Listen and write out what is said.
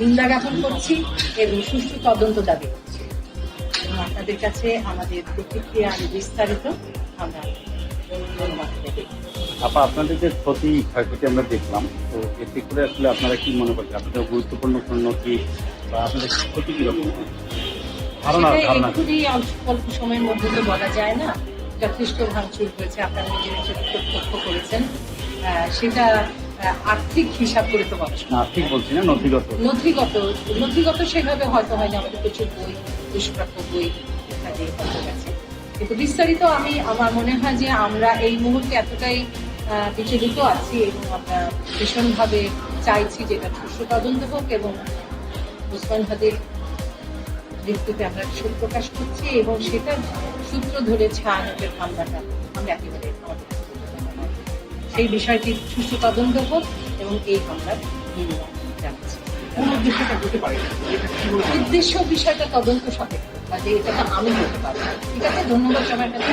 নিন্দা জ্ঞাপন করছি এবং সুষ্ঠু তদন্ত দাবি করছি। এবং আপনাদের কাছে আমাদের প্রতিক্রিয়া আরও বিস্তারিত আমরা ধন্যবাদ আপা আপনাদের যে ক্ষতি ক্ষয়ক্ষতি আমরা দেখলাম তো এতে করে আসলে আপনারা কি মনে করছেন? আপনাদের গুরুত্বপূর্ণ কোনো নথি বা আপনাদের ক্ষতি কীরকম? ধারণা ধারণা। একটুখানি অল্প সময়ের মধ্যে তো বলা যায় না যথেষ্ট ভাঙচুর হয়েছে আপনারা নিজেরা প্রত্যক্ষ করেছেন সেটা আর্থিক হিসাব করে তো সম্ভব না ঠিক বলছি না নথিগত। নথিগত নথিগত সেভাবে হয়তো হয়নি আমাদের প্রচুর বই দুষ্প্রাপ্য বই ইত্যাদি কিন্তু বিস্তারিত আমি আমার মনে হয় যে আমরা এই মুহূর্তে এতটাই বিচলিত আছি এবং আমরা ভীষণভাবে চাইছি যে এটা সুষ্ঠু তদন্ত হোক এবং ওসমান হাদির মৃত্যুতে আমরা শোক প্রকাশ করছি এবং সেটা সূত্র ধরে ছায়ানটের মামলাটা আমরা একেবারে আমাদের হয়। সেই বিষয়টির সুষ্ঠু তদন্ত হোক এবং এই মামলার জানাচ্ছি পারে মনে হয়? উদ্দেশ্য বিষয়টা তদন্ত সাপেক্ষ কাজে এটা তো আমি হতে পারব ঠিক আছে ধন্যবাদ সবার কাছে